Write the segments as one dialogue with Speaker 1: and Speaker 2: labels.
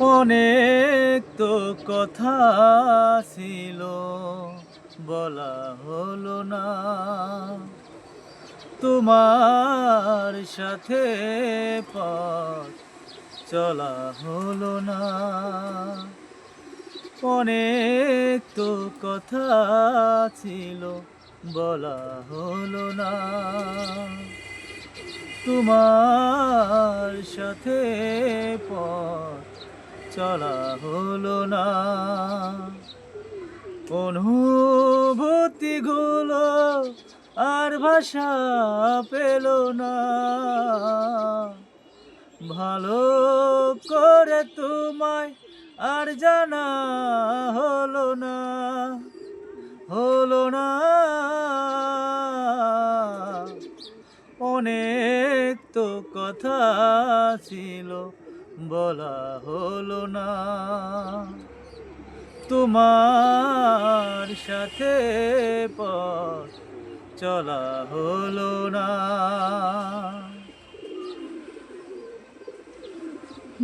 Speaker 1: অনেক তো কথা ছিল, বলা হলো না। তোমার সাথে পথ চলা হলো না। অনেক তো কথা ছিল, বলা হলো না। তোমার সাথে পথ চলা হলো না। অনুভূতিগুলো আর ভাষা পেল না। ভালো করে তোমায় আর জানা হলো না। হলো না। অনেক তো কথা ছিল বলা হলো না। তোমার সাথে পথ চলা হলো না।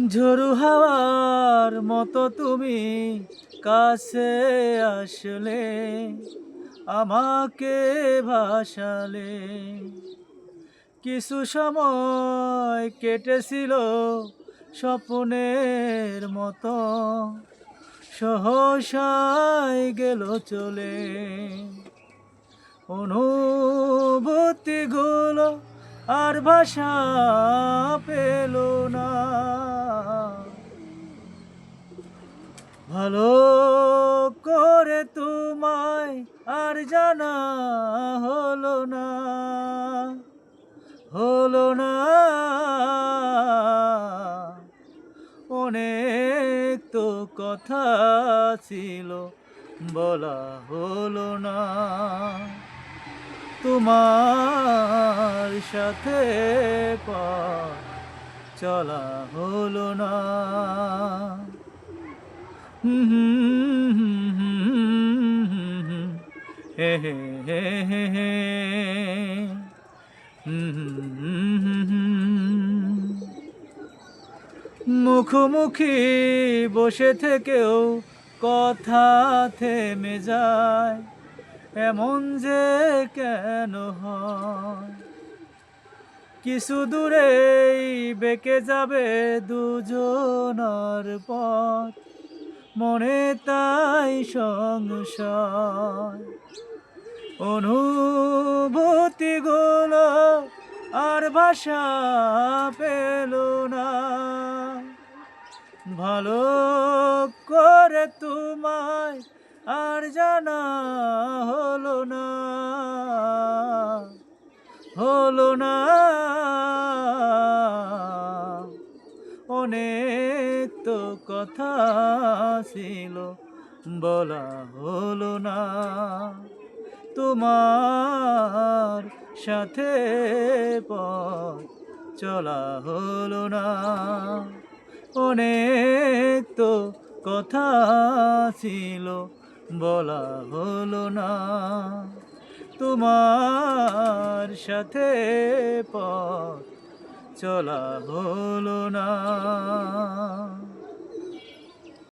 Speaker 1: ঝরু হাওয়ার মতো তুমি কাছে আসলে, আমাকে ভাসালে। কিছু সময় কেটেছিল স্বপ্নের মতো সহসায় গেল চলে। অনুভূতিগুলো আর ভাষা পেল না। ভালো করে তোমায় আর জানা হলো না হলো না। তো কথা ছিল, বলা হলো না। তোমার সাথে চলা হলো না। হে হে হে হে হে। হুম হুম হুম মুখোমুখি বসে থেকেও কথা থেমে যায়। এমন যে কেন হয়? কিছু দূরেই বেঁকে যাবে দুজনার পথ। মনে তাই সংশয়। অনুভূতিগুলো আর ভাষা পেল না। ভালো করে তোমায় আর জানা হলো না হলো না। অনেক তো কথা ছিল, বলা হলো না। তোমার সাথে পথ চলা হলো না। অনেক তো কথা ছিল বলা হলো না। তোমার সাথে পথ চলা হলো না।